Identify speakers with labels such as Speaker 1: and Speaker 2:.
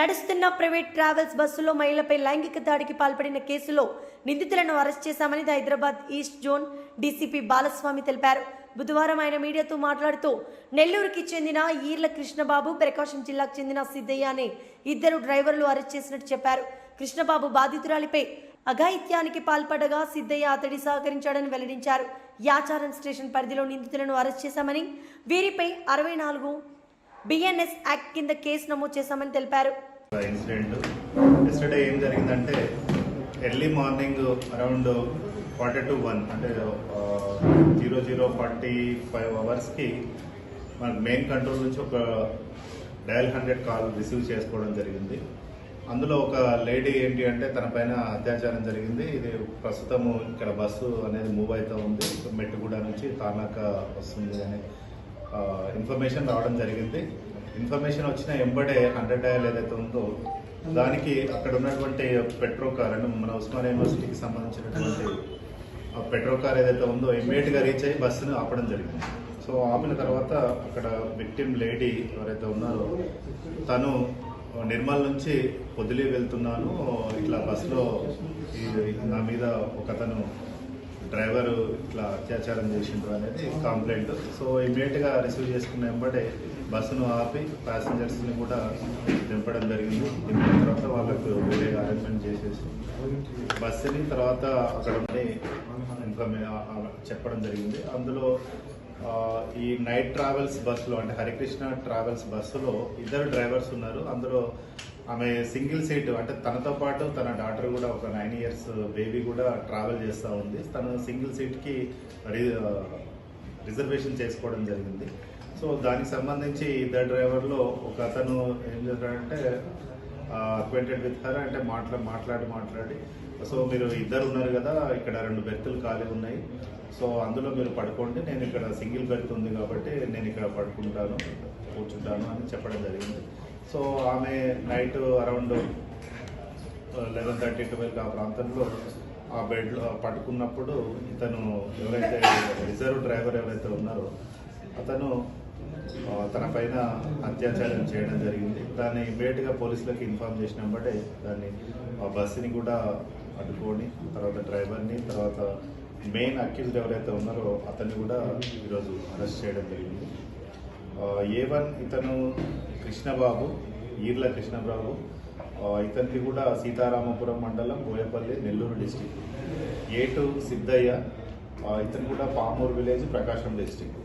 Speaker 1: నడుస్తున్న private travels బస్సులో మహిళపై లైంగిక దాడికి పాల్పడిన కేసులో నిందితులను అరెస్ట్ చేశామని Hyderabad east zone DCP Balaswamy తెలిపారు. బుధవారం ఆయన మీడియాతో మాట్లాడుతూ నెల్లూరుకి చెందిన ఈర్ల కృష్ణబాబు ప్రకాశం జిల్లాకు చెందిన సిద్ధయ్య అనే ఇద్దరు డ్రైవర్లు అరెస్ట్ చేసినట్టు చెప్పారు. కృష్ణబాబు బాధితురాలిపై అఘాయిత్యానికి పాల్పడగా సిద్ధయ్య అతడి సహకరించాడని వెల్లడించారు. యాచారం స్టేషన్ పరిధిలో నిందితులను అరెస్ట్ చేశామని వీరిపై అరవై నాలుగు బిఎన్ఎస్ యాక్ట్ కింద కేసు నమోదు చేశామని తెలిపారు.
Speaker 2: ఇన్సిడెంట్. ఎస్టర్డే ఏం జరిగిందంటే early morning around forty two one అంటే జీరో జీరో ఫార్టీ ఫైవ్ అవర్స్కి మన మెయిన్ కంట్రోల్ నుంచి ఒక డయల్ హండ్రెడ్ కాల్ రిసీవ్ చేసుకోవడం జరిగింది. అందులో ఒక లేడీ ఏంటి అంటే తన పైన అత్యాచారం జరిగింది. ఇది ప్రస్తుతము ఇక్కడ బస్సు అనేది మూవ్ అవుతూ ఉంది. మెట్టుగూడ నుంచి తానాక వస్తుంది అనే ఇన్ఫర్మేషన్ రావడం జరిగింది. ఇన్ఫర్మేషన్ వచ్చిన ఎంబడే హండ్రెడ్ డయల్ ఏదైతే ఉందో దానికి అక్కడ ఉన్నటువంటి పెట్రో కార్ అంటే మన ఉస్మానియా యూనివర్సిటీకి సంబంధించినటువంటి ఆ పెట్రో కార్ ఏదైతే ఉందో ఇమ్మీడియట్గా రీచ్ అయ్యి బస్సును ఆపడం జరిగింది. సో ఆపిన తర్వాత అక్కడ విక్టిమ్ లేడీ ఎవరైతే ఉన్నారో తను నిర్మల్ నుంచి పొదిలి వెళ్తున్నాను ఇట్లా బస్సులో నా మీద ఒకతను డ్రైవర్ ఇట్లా అత్యాచారం చేసిండ్రు అనేది కంప్లైంట్. సో ఇమీడియట్గా రిసీవ్ చేసుకున్న వెంబడే బస్సును ఆపి ప్యాసింజర్స్ని కూడా దింపడం జరిగింది. దింపిన తర్వాత వాళ్ళకు వేరే అరేంజ్మెంట్ చేసేసి బస్సుని తర్వాత అక్కడ ఉండి చెప్పడం జరిగింది. అందులో ఈ నైట్ ట్రావెల్స్ బస్సులో అంటే హరికృష్ణ ట్రావెల్స్ బస్సులో ఇద్దరు డ్రైవర్స్ ఉన్నారు. అందులో ఆమె సింగిల్ సీట్ అంటే తనతో పాటు తన డాటర్ కూడా ఒక నైన్ ఇయర్స్ బేబీ కూడా ట్రావెల్ చేస్తూ ఉంది. తను సింగిల్ సీట్కి రిజర్వేషన్ చేసుకోవడం జరిగింది. సో దానికి సంబంధించి ఇద్దరు డ్రైవర్లో ఒక అతను ఏం చేశాడంటే అక్వెంటెడ్ విత్ హర్ అంటే మాట్లా మాట్లాడి మాట్లాడి సో మీరు ఇద్దరు ఉన్నారు కదా ఇక్కడ రెండు బెర్తులు ఖాళీ ఉన్నాయి. సో అందులో మీరు పడుకోండి నేను ఇక్కడ సింగిల్ బెర్త్ ఉంది కాబట్టి నేను ఇక్కడ పడుకుంటాను కూర్చుంటాను అని చెప్పడం జరిగింది. సో ఆమె night around eleven thirty twelve ఆ ప్రాంతంలో ఆ బెడ్లో పట్టుకున్నప్పుడు ఇతను ఎవరైతే రిజర్వ్ డ్రైవర్ ఎవరైతే ఉన్నారో అతను తన పైన అత్యాచారం చేయడం జరిగింది. దాన్ని ఇమీడియట్గా పోలీసులకు ఇన్ఫార్మ్ బట్టే దాన్ని ఆ బస్సుని కూడా అడ్డుకొని తర్వాత డ్రైవర్ని తర్వాత మెయిన్ అక్యూజ్డ్ ఎవరైతే ఉన్నారో అతన్ని కూడా ఈరోజు అరెస్ట్ చేయడం జరిగింది. ఏ వన్ ఇతను కృష్ణబాబు ఈర్ల కృష్ణబాబు. ఇతనికి కూడా సీతారామపురం మండలం Boyapalli Nellore district. A two Siddaiah ఇతను కూడా పామూరు విలేజ్ ప్రకాశం డిస్టిక్.